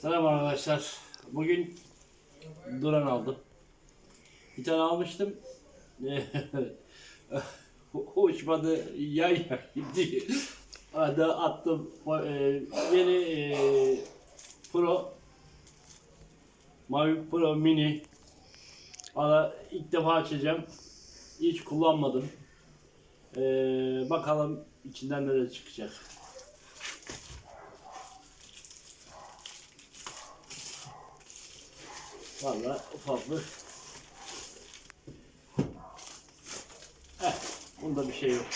Selam arkadaşlar. Bugün Duran aldım. Bir tane almıştım. Uçmadı yan gitti. Hadi attım. E, Yeni e, Pro Mavic Pro Mini Valla ilk defa açacağım. Hiç kullanmadım. E, bakalım içinden neler çıkacak. Valla ufaklık. Heh, bunda bir şey yok.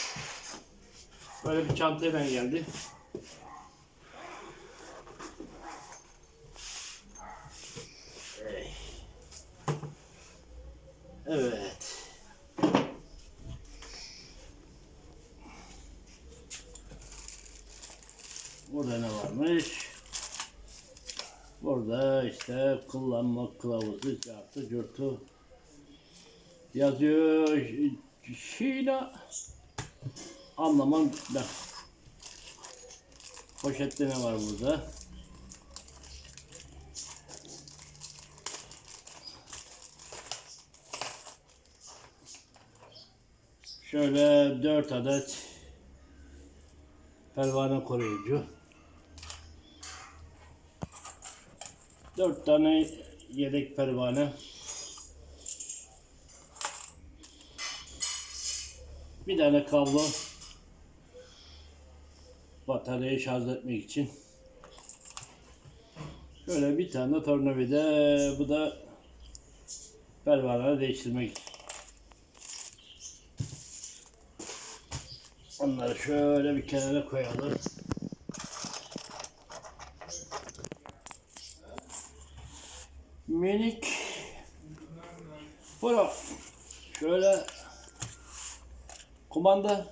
Böyle bir çantayla geldi. Ey. Evet. Burada ne varmış? Burada işte kullanma kılavuzu, cartı, curtu yazıyor. Şiina anlamam ben. Poşette ne var burada? Şöyle dört adet pervane koruyucu. Dört tane yedek pervane. Bir tane kablo. Bataryayı şarj etmek için. Şöyle bir tane tornavida. Bu da pervaneleri değiştirmek için. Onları şöyle bir kenara koyalım. minik Pro şöyle. Kumanda.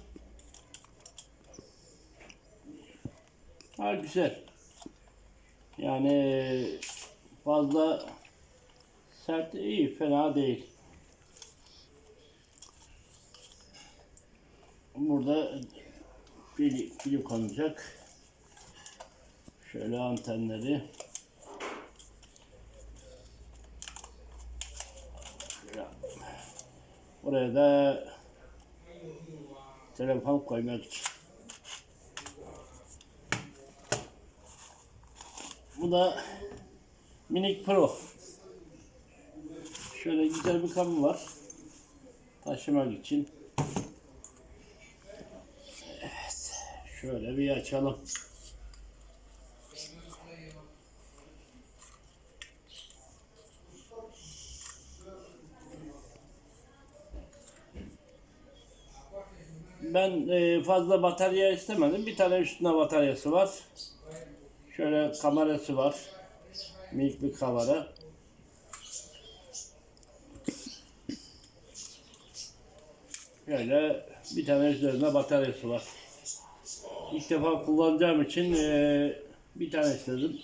Ha güzel. Yani fazla sert iyi fena değil. Burada pil, pil konacak. Şöyle antenleri Buraya da telefon koymak için. Bu da minik pro. Şöyle güzel bir kabı var. Taşımak için. Evet. Şöyle bir açalım. Ben e, fazla batarya istemedim. Bir tane üstüne bataryası var. Şöyle kamerası var. Minik bir kamera. Şöyle bir tane üzerinde bataryası var. İlk defa kullanacağım için e, bir tane istedim.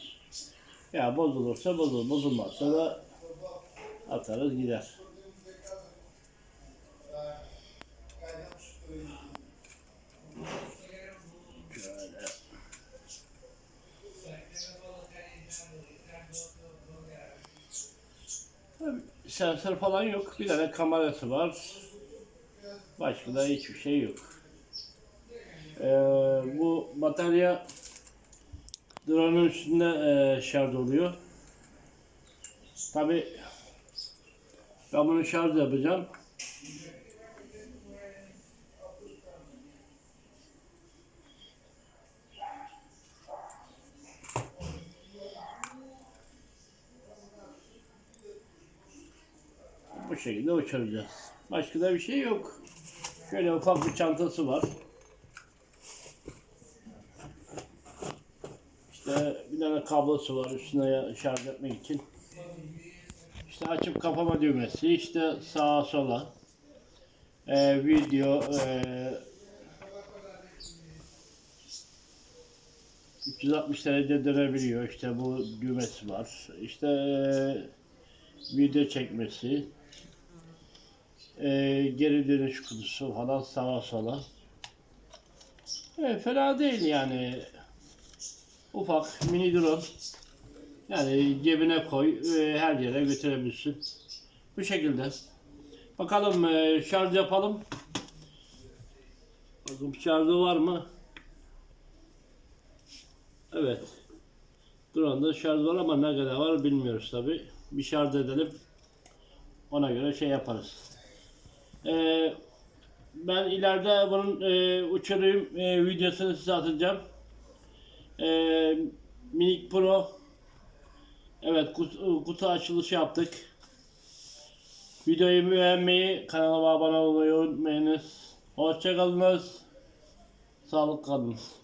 Ya bozulursa bozulur, bozulmazsa da atarız gider. Sensör falan yok. Bir tane kamerası var. Başka da hiçbir şey yok. Ee, bu batarya drone'un üstünde e, şarj oluyor. Tabi ben bunu şarj yapacağım. Bu şekilde uçuracağız. Başka da bir şey yok. Şöyle ufak bir çantası var. İşte bir tane kablosu var üstüne şarj etmek için. İşte açıp kapama düğmesi, işte sağa sola. Ee, video, ee, 360 derece dönebiliyor. İşte bu düğmesi var. İşte ee, video çekmesi, ee, geri dönüş kutusu falan sağa sola. Evet, fena değil yani. Ufak mini drone. Yani cebine koy, e, her yere götürebilirsin. Bu şekilde. Bakalım e, şarj yapalım. Bakın şarjı var mı? Evet. Drone'da şarj var ama ne kadar var bilmiyoruz tabi. Bir şarj edelim. Ona göre şey yaparız. Ee, ben ileride bunun e, uçurayım e, videosunu size atacağım. Ee, Minik Pro Evet kutu, kutu açılışı yaptık. Videoyu beğenmeyi, kanalıma abone olmayı unutmayınız. Hoşçakalınız. Sağlık kalınız.